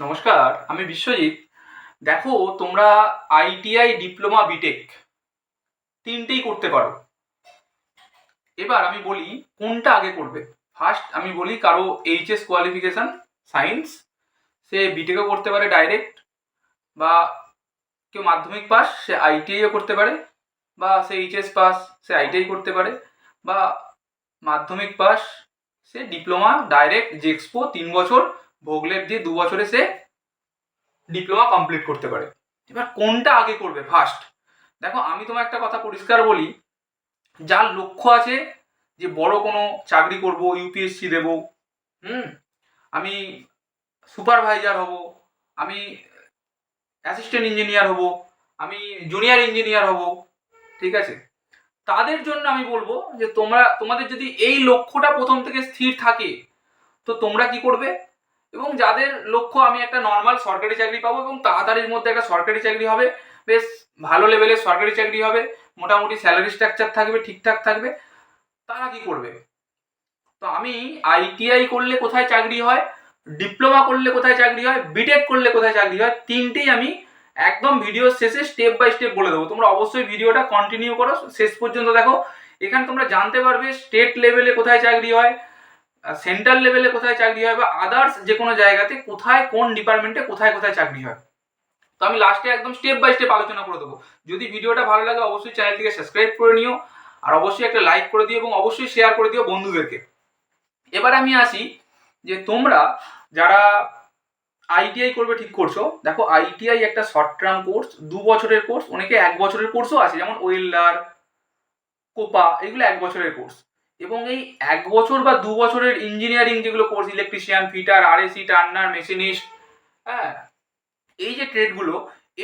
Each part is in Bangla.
নমস্কার, আমি বিশ্বজিৎ। দেখো, তোমরা আইটিআই ডিপ্লোমা বিটেক তিনটেই করতে পারো। এবার আমি বলি, কোনটা আগে করবে? ফার্স্ট আমি বলি, কারও এইচএস কোয়ালিফিকেশান সায়েন্স সে বিটেকও করতে পারে ডাইরেক্ট বা কেউ মাধ্যমিক পাস, সে আইটিআইও করতে পারে, বা সে এইচএস পাস, সে আইটিআই করতে পারে, বা মাধ্যমিক পাস, সে ডিপ্লোমা ডাইরেক্ট জেক্সপো তিন বছর ভোগলেট দিয়ে দু বছরে সে ডিপ্লোমা কমপ্লিট করতে পারে। এবার কোনটা আগে করবে? ফার্স্ট দেখো, আমি তোমার একটা কথা পরিষ্কার বলি। যার লক্ষ্য আছে যে বড় কোনো চাকরি করব ইউপিএসসি দেব, হুম? আমি সুপারভাইজার হব, আমি অ্যাসিস্ট্যান্ট ইঞ্জিনিয়ার হব, আমি জুনিয়র ইঞ্জিনিয়ার হব, ঠিক আছে? তাদের জন্য আমি বলব যে তোমরা, তোমাদের যদি এই লক্ষ্যটা প্রথম থেকে স্থির থাকে, তো তোমরা কি করবে? এবং যাদের লক্ষ্য আমি একটা নর্মাল সরকারি চাকরি পাবো এবং তাড়াতাড়ির মধ্যে একটা সরকারি চাকরি হবে, বেশ ভালো লেভেলের সরকারি চাকরি হবে, মোটামুটি স্যালারি স্ট্রাকচার থাকবে, ঠিকঠাক থাকবে, তারা কি করবে? তো আমি আইটিআই করলে কোথায় চাকরি হয় ডিপ্লোমা করলে কোথায় চাকরি হয় বিটেক করলে কোথায় চাকরি হয়, তিনটেই আমি একদম ভিডিও শেষে স্টেপ বাই স্টেপ বলে দেবো। তোমরা অবশ্যই ভিডিওটা কন্টিনিউ করো, শেষ পর্যন্ত দেখো। এখানে তোমরা জানতে পারবে স্টেট লেভেলে কোথায় চাকরি হয় সেন্ট্রাল লেভেলে কোথায় চাকরি হয় বা আদার্স যে কোনো জায়গাতে কোথায় কোন ডিপার্টমেন্টে কোথায় কোথায় চাকরি হয়। তো আমি লাস্টে একদম স্টেপ বাই স্টেপ আলোচনা করে দেবো। যদি ভিডিওটা ভালো লাগে অবশ্যই চ্যানেলটিকে সাবস্ক্রাইব করে নিও, আর অবশ্যই একটা লাইক করে দিও এবং অবশ্যই শেয়ার করে দিও বন্ধুদেরকে। এবার আমি আসি যে তোমরা যারা আইটিআই করবে ঠিক করছ, দেখো আইটিআই একটা শর্ট টার্ম কোর্স দু বছরের কোর্স অনেকে এক বছরের কোর্সও আছে, যেমন ওয়েল্ডার কোপা এগুলো এক বছরের কোর্স এবং এই এক বছর বা দু বছরের ইঞ্জিনিয়ারিং যেগুলো course electrician fitter RAC turner machinist হ্যাঁ এই যে ট্রেডগুলো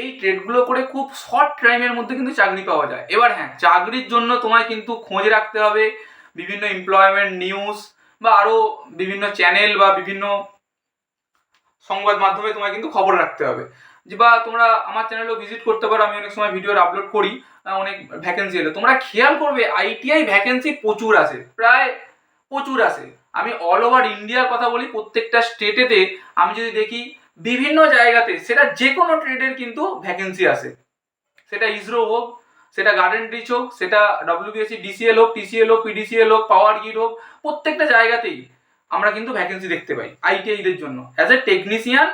এই ট্রেডগুলো করে খুব শর্ট টাইমের মধ্যে কিন্তু চাকরি পাওয়া যায়। এবার হ্যাঁ চাকরির জন্য তোমায় কিন্তু খোঁজ রাখতে হবে, বিভিন্ন এমপ্লয়মেন্ট নিউজ বা আরও বিভিন্ন চ্যানেল বা বিভিন্ন সংবাদ মাধ্যমে তোমায় কিন্তু খবর রাখতে হবে। যে বা তোমরা আমার চ্যানেলেও ভিজিট করতে পারো, আমি অনেক সময় ভিডিও আপলোড করি। অনেক ভ্যাকেন্সি এলো। তোমরা খেয়াল করবে আইটিআই ভ্যাকেন্সি প্রচুর আছে, প্রায় প্রচুর আছে। আমি অল ওভার ইন্ডিয়ার কথা বলি, প্রত্যেকটা স্টেটেতে আমি যদি দেখি, বিভিন্ন জায়গাতে সেটা যে কোনো ট্রেডের কিন্তু ভ্যাকেন্সি আছে। সেটা ইসরো হোক, সেটা গার্ডেন রিচ হোক, সেটা ডব্লিউবিএসসি ডিসিএল হোক টিসিএল হোক পিডিসিএল হোক পাওয়ার গ্রিড হোক, প্রত্যেকটা জায়গাতেই আমরা কিন্তু ভ্যাকেন্সি দেখতে পাই আইটিআইদের জন্য। অ্যাজ এ টেকনিশিয়ান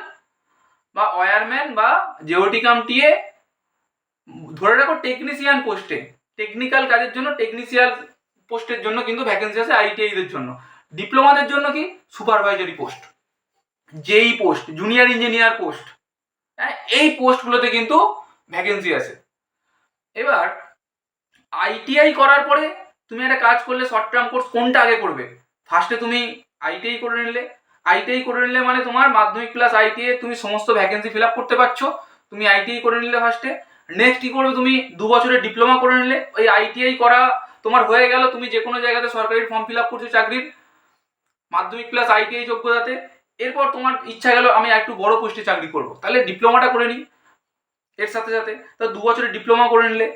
বা ওয়ারম্যান বা জেওটিকাম টিএ ধরে রাখো টেকনিশিয়ান পোস্টে টেকনিক্যাল কাজের জন্য টেকনিশিয়াল পোস্টের জন্য কিন্তু ভ্যাকেন্সি আছে আইটিআইদের জন্য। ডিপ্লোমাদের জন্য কি? সুপারভাইজারি পোস্ট যেই পোস্ট জুনিয়র ইঞ্জিনিয়ার পোস্ট হ্যাঁ এই পোস্টগুলোতে কিন্তু ভ্যাকেন্সি আছে। এবার আইটিআই করার পরে তুমি একটা কাজ করলে শর্ট টার্ম কোর্স কোনটা আগে করবে? ফার্স্টে তুমি আইটিআই করে নিলে। আইটিআই করে নিলে মানে তোমার মাধ্যমিক প্লাস আইটিআই তুমি সমস্ত ভ্যাকেন্সি ফিল আপ করতে পারছ। তুমি আইটিআই করে নিলে ফার্স্টে নেক্সট কী করবে তুমি? দু বছরের ডিপ্লোমা করে নিলে। ওই আইটিআই করা তোমার হয়ে গেল। তুমি যে কোনো জায়গাতে সরকারি ফর্ম ফিল আপ করছ চাকরির। মাধ্যমিক প্লাস আইটিআই যোগ্যতাতে। এরপর তোমার ইচ্ছা গেল, আমি একটু বড় পোস্টে চাকরি করব। তাহলে ডিপ্লোমাটা করে নিই। এর সাথে সাথে তো দু বছরের ডিপ্লোমা করে নিলে।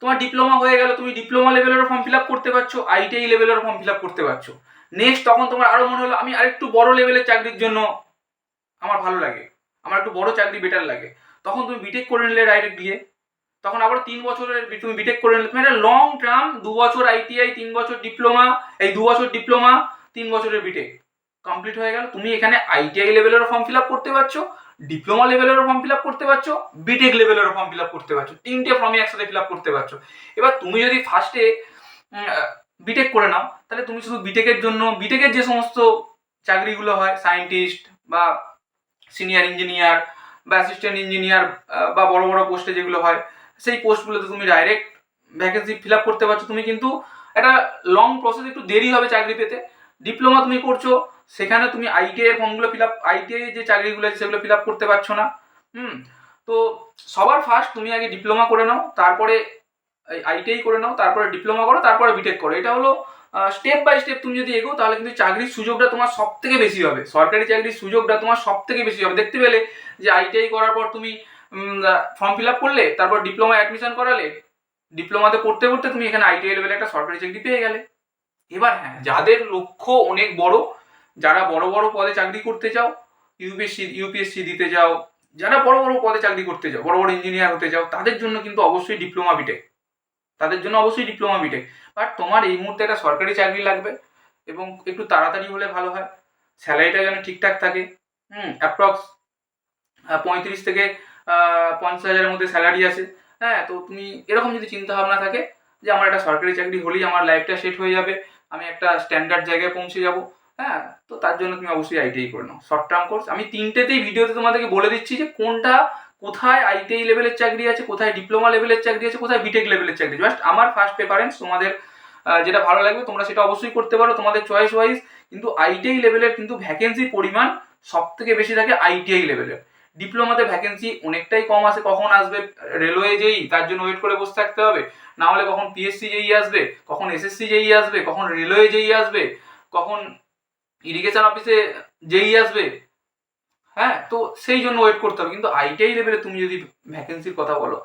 তোমার ডিপ্লোমা হয়ে গেল, তুমি ডিপ্লোমা লেভেলেরও ফর্ম ফিল আপ করতে পারছ আইটিআই লেভেলেরও ফর্ম ফিল আপ করতে পারছ। নেক্সট তখন তোমার আরও মনে হলো, আমি আরেকটু বড় লেভেলের চাকরির জন্য আমার ভালো লাগে। আমার একটু বড় চাকরি বেটার লাগে। তখন তুমি বিটেক করে নিলে ডাইরেক্ট গিয়ে তখন আবার তিন বছরের তুমি বিটেক করে নিলে। একটা লং টার্ম দু বছর আইটিআই তিন বছর ডিপ্লোমা এই দু বছর ডিপ্লোমা তিন বছরের বিটেক কমপ্লিট হয়ে গেল। তুমি এখানে আইটিআই লেভেলেরও ফর্ম ফিল আপ করতে পারছ ডিপ্লোমা লেভেলেরও ফর্ম ফিল আপ করতে পারছ বিটেক লেভেলেরও ফর্ম ফিল আপ করতে পারছ। তিনটে ফর্মই একসাথে ফিল আপ করতে পারছ। এবার তুমি যদি ফার্স্টে বিটেক করে নাও, তাহলে তুমি শুধু বিটেকের জন্য বিটেকের যে সমস্ত চাকরিগুলো হয় সায়েন্টিস্ট বা সিনিয়র ইঞ্জিনিয়ার বা অ্যাসিস্ট্যান্ট ইঞ্জিনিয়ার বা বড় বড় পোস্টে যেগুলো হয় সেই পোস্টগুলোতে তুমি ডাইরেক্ট ভ্যাকেন্সি ফিল আপ করতে পারছ। তুমি কিন্তু একটা লং প্রসেস একটু দেরি হবে চাকরি পেতে। ডিপ্লোমা তুমি করছ, সেখানে তুমি আইটিআই ফর্মগুলো ফিল আপ আইটিআই যে চাকরিগুলো আছে সেগুলো ফিল আপ করতে পারছ না। হুম, তো সবার ফার্স্ট তুমি আগে ডিপ্লোমা করে নাও, তারপরে আইটিআই করে নাও, তারপরে ডিপ্লোমা করো, তারপরে বিটেক করো। এটা হলো স্টেপ বাই স্টেপ তুমি যদি এগো তাহলে কিন্তু চাকরির সুযোগটা তোমার সব থেকে বেশি হবে। সরকারি চাকরির সুযোগটা তোমার সব থেকে বেশি হবে। দেখতে পেলে যে আইটিআই করার পর তুমি ফর্ম ফিল আপ করলে, তারপর ডিপ্লোমা অ্যাডমিশন করালে ডিপ্লোমাতে পড়তে পড়তে তুমি এখানে আইটিআই লেভেলে একটা সরকারি চাকরি পেয়ে গেলে। এবার হ্যাঁ যাদের লক্ষ্য অনেক বড়, যারা বড় বড় পদে চাকরি করতে চাও ইউপিএসসি ইউপিএসসি দিতে যাও যারা বড় বড় পদে চাকরি করতে যাও বড় বড় ইঞ্জিনিয়ার হতে যাও তাদের জন্য কিন্তু অবশ্যই ডিপ্লোমা বিটেক তাদের জন্য অবশ্যই ডিপ্লোমা বিটেক বাট তোমার এই মুহূর্তে একটা সরকারি চাকরি লাগবে, এবং একটু তাড়াতাড়ি হলে ভালো হয়। স্যালারিটা যেন ঠিকঠাক থাকে, হুম অ্যাপ্রক্স পঁয়ত্রিশ থেকে পঞ্চাশ হাজারের মধ্যে স্যালারি আছে। হ্যাঁ তো তুমি এরকম যদি চিন্তা ভাবনা থাকে যে আমার একটা সরকারি চাকরি হলেই আমার লাইফটা সেট হয়ে যাবে, আমি একটা স্ট্যান্ডার্ড জায়গায় পৌঁছে যাব হ্যাঁ তো তার জন্য তুমি অবশ্যই আইটিআই করে নাও। শর্ট টার্ম কোর্স আমি তিনটেতেই ভিডিওতে তোমাদেরকে বলে দিচ্ছি যে কোনটা, কোথায় আইটিআই লেভেলের চাকরি আছে, কোথায় ডিপ্লোমা লেভেলের চাকরি আছে, কোথায় বিটেক লেভেলের চাকরি জাস্ট আমার ফার্স্ট প্রেফারেন্স তোমাদের যেটা ভালো লাগবে, তোমরা সেটা অবশ্যই করতে পারো, তোমাদের চয়েস ওয়াইজ কিন্তু আইটিআই লেভেলের কিন্তু ভ্যাকেন্সির পরিমাণ সব থেকে বেশি থাকে আইটিআই লেভেলের ডিপ্লোমাতে ভ্যাকেন্সি অনেকটাই কম আসে কখন আসবে রেলওয়ে যেই, তার জন্য ওয়েট করে বসে থাকতে হবে। না হলে কখন পিএসসি যেই আসবে, কখন এসএসসি যেই আসবে, কখন রেলওয়ে যেই আসবে, কখন ইরিগেশন অফিসে যেই আসবে। হ্যাঁ তো সেই জন্য ওয়েট করতে হবে। কিন্তু আইটিআই লেভেলে তুমি যদি ভ্যাকেন্সির কথা বলো,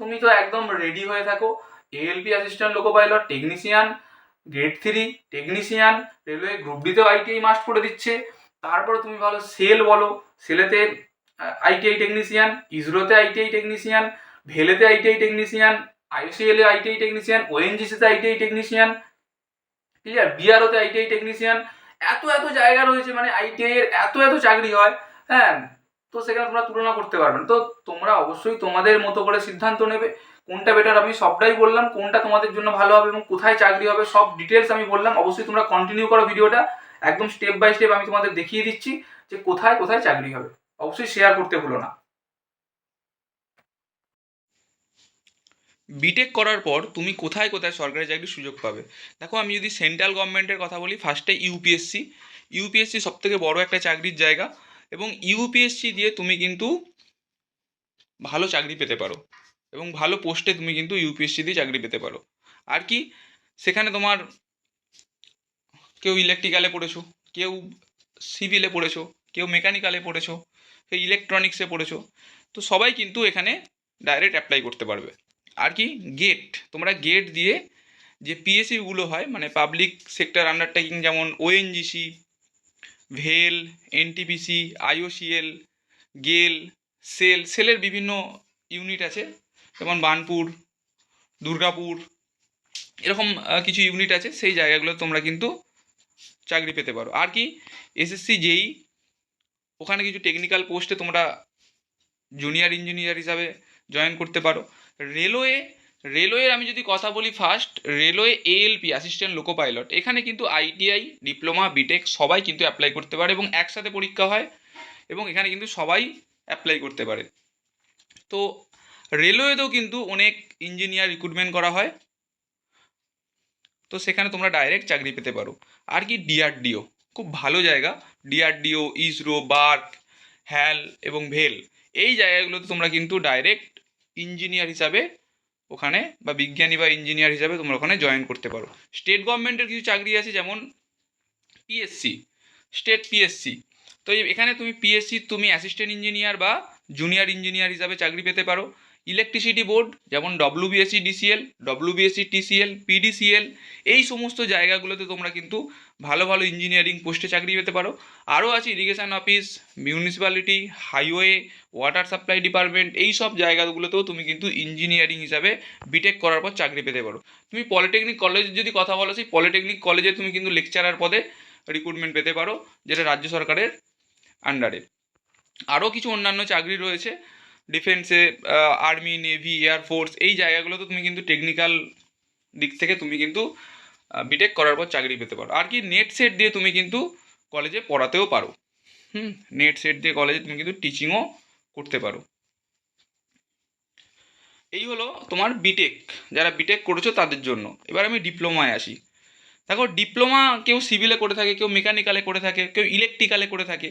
তুমি তো একদম রেডি হয়ে থাকো। ALP assistant loco pilot technician grade three technician railway group ডিতেও ITI must করে দিচ্ছে। তারপরে তুমি ভালো সেল বলো সেলেতে আইটিআই টেকনিশিয়ান ইসরোতে আইটিআই টেকনিশিয়ান ভেলেতে আইটিআই টেকনিশিয়ান আইসিএল এ আইটিআই টেকনিশিয়ান ওএনজিসিতে আইটিআই টেকনিশিয়ান ক্লিয়ার বিআরওতে আইটিআই টেকনিশিয়ান এত এত জায়গা রয়েছে মানে আইটিআই এর এত এত চাকরি হয় হ্যাঁ? তো সেখানে তোমরা তুলনা করতে পারবে না। তো তোমরা অবশ্যই তোমাদের মতো করে সিদ্ধান্ত নেবে, কোনটা বেটার আমি সবটাই বললাম, কোনটা তোমাদের জন্য ভালো হবে এবং কোথায় চাকরি হবে, সব ডিটেলস আমি বললাম। অবশ্যই তোমরা কন্টিনিউ করো ভিডিওটা, একদম স্টেপ বাই স্টেপ আমি তোমাদের দেখিয়ে দিচ্ছি যে কোথায় কোথায় চাকরি হবে। অবশ্যই শেয়ার করতে ভুলো না। বিটেক করার পর তুমি কোথায় কোথায় সরকারি চাকরির সুযোগ পাবে? দেখো, আমি যদি সেন্ট্রাল গভর্নমেন্টের কথা বলি ফার্স্টে ইউপিএসসি ইউপিএসসি সব থেকে বড় একটা চাকরির জায়গা এবং ইউপিএসসি দিয়ে তুমি কিন্তু ভালো চাকরি পেতে পারো এবং ভালো পোস্টে তুমি কিন্তু ইউপিএসসি দিয়ে চাকরি পেতে পারো। আর কি, সেখানে তোমার কেউ ইলেকট্রিক্যালে পড়েছো, কেউ সিভিলে পড়েছো, কেউ মেকানিক্যালে পড়েছো ইলেকট্রনিক্সে পড়েছো। তো সবাই কিন্তু এখানে ডাইরেক্ট অ্যাপ্লাই করতে পারবে। আর কি গেট তোমরা গেট দিয়ে যে পিএসসিগুলো হয় মানে পাবলিক সেক্টর আন্ডারটেকিং যেমন ওএনজিসি ভেল এনটিপিসি আইওসিএল গেল সেল সেলের বিভিন্ন ইউনিট আছে। যেমন বানপুর, দুর্গাপুর, এরকম কিছু ইউনিট আছে। সেই জায়গাগুলো তোমরা কিন্তু চাকরি পেতে পারো। আর কি এসএসসি যেই ওখানে কিছু টেকনিক্যাল পোস্টে তোমরা জুনিয়র ইঞ্জিনিয়ার হিসাবে জয়েন করতে পারো। রেলওয়ে রেলওয়ের আমি যদি কথা বলি first railway ALP assistant loco pilot এখানে কিন্তু আইটিআই ডিপ্লোমা বিটেক সবাই কিন্তু অ্যাপ্লাই করতে পারে এবং একসাথে পরীক্ষা হয় এবং এখানে কিন্তু সবাই অ্যাপ্লাই করতে পারে। তো রেলওয়েতেও কিন্তু অনেক ইঞ্জিনিয়ার রিক্রুটমেন্ট করা হয়। তো সেখানে তোমরা ডাইরেক্ট চাকরি পেতে পারো। আর কি ডিআরডিও খুব ভালো জায়গা। ডিআরডিও ইসরো বার্ক হ্যাল এবং ভেল এই জায়গাগুলোতে তোমরা কিন্তু ডাইরেক্ট ইঞ্জিনিয়ার হিসাবে ওখানে বা বিজ্ঞানী বা ইঞ্জিনিয়ার হিসাবে তোমরা ওখানে জয়েন করতে পারো। স্টেট গভর্নমেন্টের কিছু চাকরি আছে যেমন পিএসসি স্টেট পিএসসি তো এখানে তুমি পিএসসি তুমি অ্যাসিস্ট্যান্ট ইঞ্জিনিয়ার বা জুনিয়র ইঞ্জিনিয়ার হিসাবে চাকরি পেতে পারো। ইলেকট্রিসিটি বোর্ড যেমন WBSC DCL WBSC TCL PDCL এই সমস্ত জায়গাগুলোতে তোমরা কিন্তু ভালো ভালো ইঞ্জিনিয়ারিং পোস্টে চাকরি পেতে পারো। আরও আছে irrigation office municipality highway water supply department এই সব জায়গাগুলোতেও তুমি কিন্তু ইঞ্জিনিয়ারিং হিসাবে বিটেক করার পর চাকরি পেতে পারো। তুমি পলিটেকনিক কলেজের যদি কথা বলো, সেই পলিটেকনিক কলেজে তুমি কিন্তু লেকচারার পদে রিক্রুটমেন্ট পেতে পারো, যেটা রাজ্য সরকারের আন্ডারে আরও কিছু অন্যান্য চাকরি রয়েছে ডিফেন্সে আর্মি, নেভি এয়ারফোর্স এই জায়গাগুলোতে তুমি কিন্তু টেকনিক্যাল দিক থেকে তুমি কিন্তু বিটেক করার পর চাকরি পেতে পারো। আর কি নেট সেট দিয়ে তুমি কিন্তু কলেজে পড়াতেও পারো। হুম নেট সেট দিয়ে কলেজে তুমি কিন্তু টিচিংও করতে পারো। এই হলো তোমার বিটেক যারা বিটেক করেছ তাদের জন্য। এবার আমি ডিপ্লোমায় আসি। দেখো ডিপ্লোমা কেউ সিভিলে করে থাকে, কেউ মেকানিক্যালে করে থাকে, কেউ ইলেকট্রিক্যালে করে থাকে,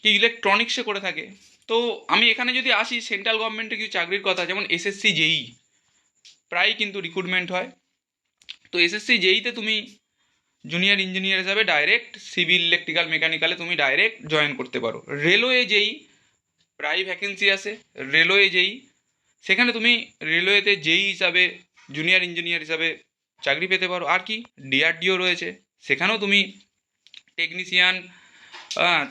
কেউ ইলেকট্রনিক্সে করে থাকে। তো আমি এখানে যদি আসি সেন্ট্রাল গভর্নমেন্টের কিছু চাকরির কথা, যেমন এসএসসি জেই প্রায় কিন্তু রিক্রুটমেন্ট হয়। তো এসএসসি জেইতে তুমি জুনিয়র ইঞ্জিনিয়ার হিসাবে ডাইরেক্ট সিভিল ইলেকট্রিক্যাল মেকানিক্যালে তুমি ডাইরেক্ট জয়েন করতে পারো। রেলওয়ে যেই প্রায় ভ্যাকেন্সি আছে রেলওয়ে যেই সেখানে তুমি রেলওয়েতে যেই হিসাবে জুনিয়র ইঞ্জিনিয়ার হিসাবে চাকরি পেতে পারো। আর কি ডিআরডিও রয়েছে। সেখানেও তুমি টেকনিশিয়ান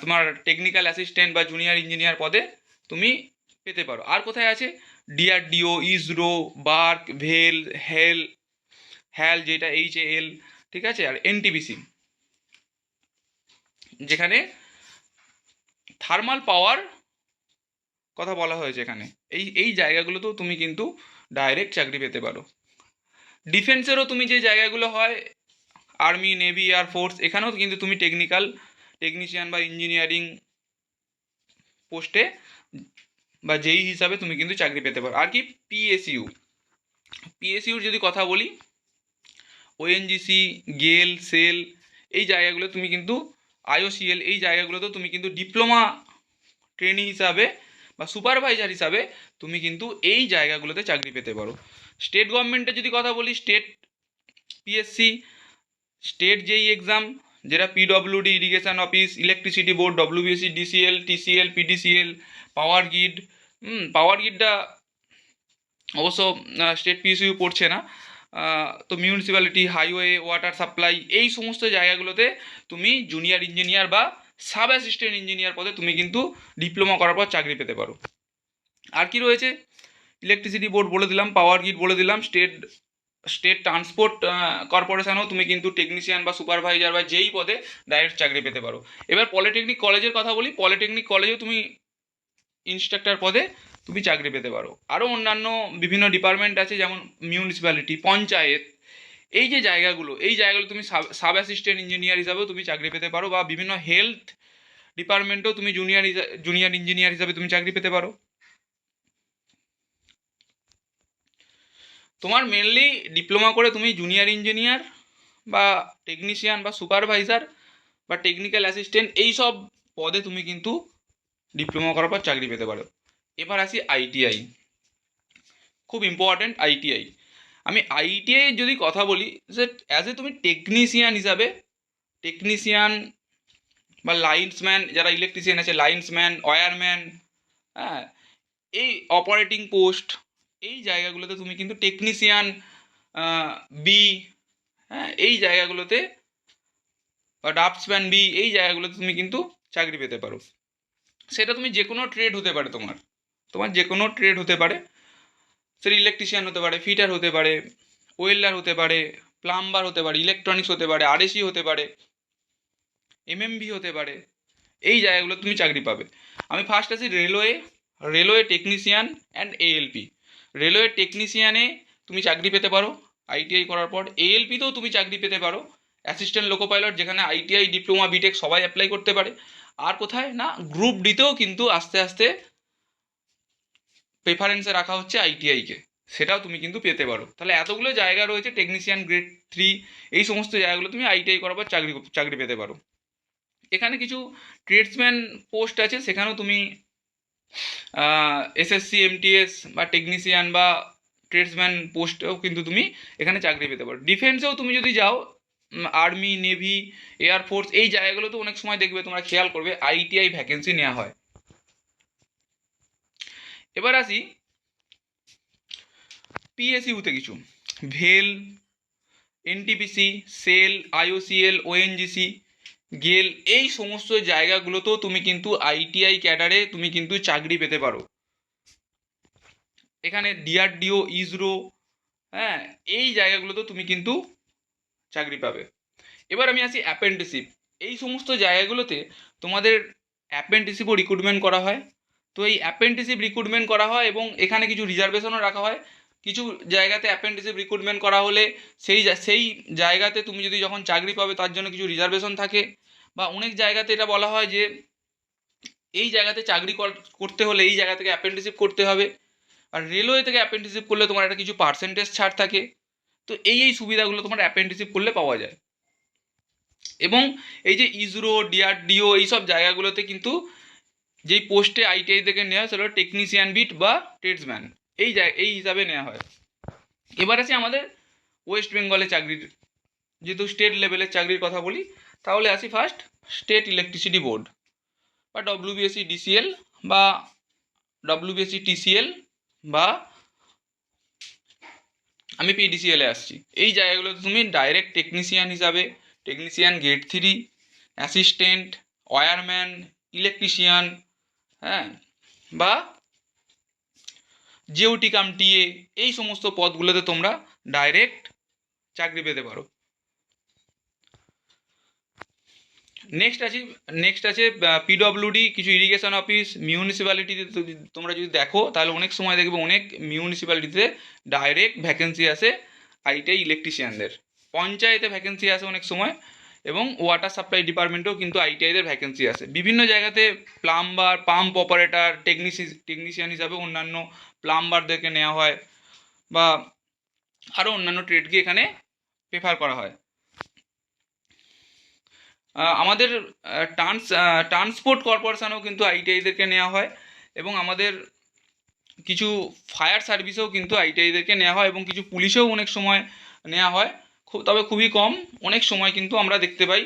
তোমার টেকনিক্যাল অ্যাসিস্ট্যান্ট বা জুনিয়র ইঞ্জিনিয়ার পদে তুমি পেতে পারো। আর কোথায় আছে? ডিআরডিও ইসরো বার্ক ভেল হেল হ্যাল যেটা এইচ এল ঠিক আছে? আর এনটিপিসি যেখানে থার্মাল পাওয়ার কথা বলা হয়েছে এখানে। এই এই জায়গাগুলোতেও তুমি কিন্তু ডাইরেক্ট চাকরি পেতে পারো। ডিফেন্সেরও তুমি যে জায়গাগুলো হয় আর্মি নেভি এয়ার ফোর্স এখানেও কিন্তু তুমি টেকনিক্যাল টেকনিশিয়ান বা ইঞ্জিনিয়ারিং পোস্টে বা যেই হিসাবে তুমি কিন্তু চাকরি পেতে পারো। আর কি পিএসইউ পিএসইউর যদি কথা বলি ওএনজিসি গেল সেল এই জায়গাগুলো তুমি কিন্তু আইওসিএল এই জায়গাগুলোতেও তুমি কিন্তু ডিপ্লোমা ট্রেনি হিসাবে বা সুপারভাইজার হিসাবে তুমি কিন্তু এই জায়গাগুলোতে চাকরি পেতে পারো। স্টেট গভর্নমেন্টের যদি কথা বলি স্টেট পিএসসি স্টেট যেই এক্সাম যেটা PWD irrigation office electricity board WBSC DCL TCL PDCL power grid power গ্রিডটা অবশ্য স্টেট পিএসইউ পড়ছে না। তো মিউনিসিপ্যালিটি হাইওয়ে ওয়াটার সাপ্লাই এই সমস্ত জায়গাগুলোতে তুমি জুনিয়র ইঞ্জিনিয়ার বা সাব অ্যাসিস্ট্যান্ট ইঞ্জিনিয়ার পদে তুমি কিন্তু ডিপ্লোমা করার পর চাকরি পেতে পারো। আর কি রয়েছে? ইলেকট্রিসিটি বোর্ড বলে দিলাম পাওয়ার গ্রিড বলে দিলাম স্টেট স্টেট ট্রান্সপোর্ট কর্পোরেশনেও তুমি কিন্তু টেকনিশিয়ান বা সুপারভাইজার বা যেই পদে ডাইরেক্ট চাকরি পেতে পারো। এবার পলিটেকনিক কলেজের কথা বলি পলিটেকনিক কলেজেও তুমি ইনস্ট্রাক্টর পদে তুমি চাকরি পেতে পারো। আরও অন্যান্য বিভিন্ন ডিপার্টমেন্ট আছে, যেমন মিউনিসিপ্যালিটি পঞ্চায়েত। এই যে জায়গাগুলো, এই জায়গাগুলো তুমি সাব অ্যাসিস্ট্যান্ট ইঞ্জিনিয়ার হিসাবেও তুমি চাকরি পেতে পারো বা বিভিন্ন হেলথ ডিপার্টমেন্টেও তুমি জুনিয়র জুনিয়র ইঞ্জিনিয়ার হিসাবে তুমি চাকরি পেতে পারো। তোমার মেনলি ডিপ্লোমা করে তুমি জুনিয়র ইঞ্জিনিয়ার বা টেকনিশিয়ান বা সুপারভাইজার বা টেকনিক্যাল অ্যাসিস্ট্যান্ট এই সব পদে তুমি কিন্তু ডিপ্লোমা করার পর চাকরি পেতে পারো। এবার আসি আইটিআই খুব ইম্পর্ট্যান্ট আইটিআই আমি আইটিআই যদি কথা বলি, যে অ্যাজ এ তুমি টেকনিশিয়ান হিসাবে টেকনিশিয়ান বা লাইন্সম্যান যারা ইলেকট্রিশিয়ান আছে লাইন্সম্যান ওয়্যারম্যান হ্যাঁ এই অপারেটিং পোস্ট এই জায়গাগুলোতে তুমি কিন্তু টেকনিশিয়ান বি হ্যাঁ এই জায়গাগুলোতে বা ডাফটসম্যান বি এই জায়গাগুলোতে তুমি কিন্তু চাকরি পেতে পারো। সেটা তুমি যে কোনো ট্রেড হতে পারে তোমার। তোমার যে কোনো ট্রেড হতে পারে। সেটা ইলেকট্রিশিয়ান হতে পারে ফিটার হতে পারে ওয়েল্ডার হতে পারে প্লাম্বার হতে পারে ইলেকট্রনিক্স হতে পারে আরএসি হতে পারে এমএমভি হতে পারে, এই জায়গাগুলো তুমি চাকরি পাবে। আমি ফার্স্ট আছি railway railway technician and ALP railway টেকনিশিয়ানে তুমি চাকরি পেতে পারো আইটিআই করার পর এএলপিতেও তুমি চাকরি পেতে পারো অ্যাসিস্ট্যান্ট লোকো পাইলট যেখানে আইটিআই ডিপ্লোমা বিটেক সবাই অ্যাপ্লাই করতে পারে। আর কোথায় না গ্রুপ ডিতেও কিন্তু আস্তে আস্তে প্রেফারেন্সে রাখা হচ্ছে আইটিআইকে সেটাও তুমি কিন্তু পেতে পারো। তাহলে এতগুলো জায়গা রয়েছে টেকনিশিয়ান গ্রেড থ্রি এই সমস্ত জায়গাগুলো তুমি আইটিআই করার পর চাকরি চাকরি পেতে পারো। এখানে কিছু ট্রেডসম্যান পোস্ট আছে, সেখানেও তুমি এসএসসি এমটিএস বা টেকনিশিয়ান বা ট্রেডসম্যান পোস্টেও কিন্তু তুমি এখানে চাকরি পেতে পারো। ডিফেন্সেও তুমি যদি যাও আর্মি নেভি এয়ারফোর্স এই জায়গাগুলোতে অনেক সময় দেখবে, তোমরা খেয়াল করবে আইটিআই ভ্যাকেন্সি নেওয়া হয়। এবার আসি পিএসইউতে কিছু। ভেল NTPC SAIL IOCL ONGC GAIL, এই সমস্ত জায়গাগুলোতেও তুমি কিন্তু আইটিআই ক্যাডারে তুমি কিন্তু চাকরি পেতে পারো। এখানে ডিআরডিও ইসরো হ্যাঁ এই জায়গাগুলোতেও তুমি কিন্তু চাকরি পাবে। এবার আমি আসি অ্যাপেন্টিসিপ এই সমস্ত জায়গাগুলোতে তোমাদের অ্যাপেন্টিসিপও রিক্রুটমেন্ট করা হয়। তো এই অ্যাপেন্টিসিপ রিক্রুটমেন্ট করা হয় এবং এখানে কিছু রিজার্ভেশনও রাখা হয়। কিছু জায়গাতে অ্যাপেন্টিসিপ রিক্রুটমেন্ট করা হলে সেই সেই জায়গাতে তুমি যদি যখন চাকরি পাবে তার জন্য কিছু রিজার্ভেশন থাকে। বা অনেক জায়গাতে এটা বলা হয় যে, এই জায়গাতে চাকরি কর- করতে হলে এই জায়গা থেকে অ্যাপেন্টিসিপ করতে হবে। আর রেলওয়ে থেকে অ্যাপেন্টিসিপ করলে তোমার একটা কিছু পার্সেন্টেজ ছাড় থাকে। তো এই এই সুবিধাগুলো তোমার অ্যাপেন্টিসিপ করলে পাওয়া যায়। এবং এই যে ইসরো, ডিআরডিও এইসব জায়গাগুলোতে কিন্তু যেই পোস্টে আইটিআই থেকে নেওয়া হয় সেটা টেকনিশিয়ান বিট বা ট্রেডসম্যান এই এই হিসাবে নেওয়া হয়। এবার আছে আমাদের ওয়েস্ট বেঙ্গলে চাকরির। যেহেতু স্টেট লেভেলের চাকরির কথা বলি, তাহলে আসি ফার্স্ট স্টেট ইলেকট্রিসিটি বোর্ড বা ডব্লিউবিএসসি ডিসিএল বা ডব্লিউবিএসসি টিসিএল বা আমি পিডিসিএলে আসছি। এই জায়গাগুলোতে তুমি ডাইরেক্ট টেকনিশিয়ান হিসাবে technician grade three assistant wireman electrician হ্যাঁ বা জিওটি কাম টিএ এই সমস্ত পদগুলোতে তোমরা ডাইরেক্ট চাকরি পেতে পারো। নেক্সট আছে নেক্সট আছে পিডব্লিউডি কিছু ইরিগেশন অফিস মিউনিসিপ্যালিটিতে তোমরা যদি দেখো, তাহলে অনেক সময় দেখবে অনেক মিউনিসিপ্যালিটিতে ডাইরেক্ট ভ্যাকেন্সি আসে আইটিআই ইলেকট্রিশিয়ানদের পঞ্চায়েতে ভ্যাকেন্সি আসে অনেক সময় এবং ওয়াটার সাপ্লাই ডিপার্টমেন্টেও কিন্তু আইটিআইদের ভ্যাকেন্সি আসে। বিভিন্ন জায়গাতে প্লাম্বার পাম্প অপারেটর টেকনিসি টেকনিশিয়ান হিসাবে অন্যান্য প্লাম্বারদেরকে নেওয়া হয় বা আরও অন্যান্য ট্রেডকে এখানে প্রেফার করা হয়। আমাদের ট্রান্স ট্রান্সপোর্ট কর্পোরেশনেও কিন্তু আইটিআইদেরকে নেওয়া হয় এবং আমাদের কিছু ফায়ার সার্ভিসেও কিন্তু আইটিআইদেরকে নেওয়া হয় এবং কিছু পুলিশেও অনেক সময় নেওয়া হয়। তবে খুবই কম, অনেক সময় কিন্তু আমরা দেখতে পাই।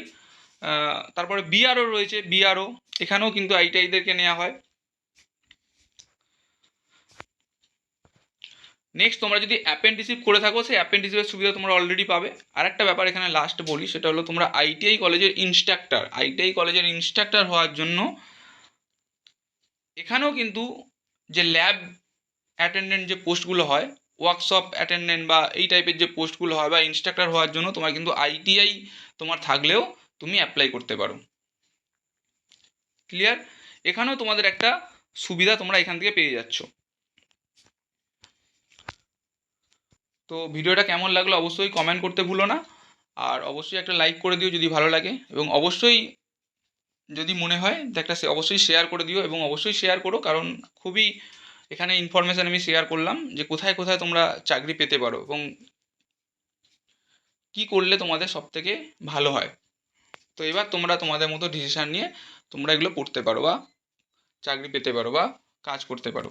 তারপরে বিআরও রয়েছে, বিআরও, এখানেও কিন্তু আইটিআইদেরকে নেওয়া হয়। নেক্সট তোমরা যদি অ্যাপেন্ডিসিপ করে থাকো, সেই অ্যাপেন্ডিসিপের সুবিধা তোমরা অলরেডি পাবে। আর একটা ব্যাপার এখানে লাস্ট বলি, সেটা হলো তোমরা আইটিআই কলেজের ইনস্ট্রাক্টর আইটিআই কলেজের ইনস্ট্রাক্টর হওয়ার জন্য এখানেও কিন্তু যে ল্যাব অ্যাটেন্ডেন্ট যে পোস্টগুলো হয় ওয়ার্কশপ অ্যাটেন্ডেন্ট বা এই টাইপের যে পোস্টগুলো হয় বা ইনস্ট্রাক্টর হওয়ার জন্য তোমার কিন্তু আইটিআই তোমার থাকলেও তুমি অ্যাপ্লাই করতে পারো। ক্লিয়ার এখানেও তোমাদের একটা সুবিধা তোমরা এখান থেকে পেয়ে যাচ্ছ। তো ভিডিওটা কেমন লাগল অবশ্যই কমেন্ট করতে ভুলো না। আর অবশ্যই একটা লাইক করে দিও যদি ভালো লাগে। এবং অবশ্যই যদি মনে হয় তো একটা অবশ্যই শেয়ার করে দিও এবং অবশ্যই শেয়ার করো, কারণ খুবই এখানে ইনফরমেশান আমি শেয়ার করলাম যে কোথায় কোথায় তোমরা চাকরি পেতে পারো এবং কি করলে তোমাদের সব থেকে ভালো হয়। তো এবার তোমরা তোমাদের মতো ডিসিশান নিয়ে তোমরা এগুলো পড়তে পারো বা চাকরি পেতে পারো বা কাজ করতে পারো।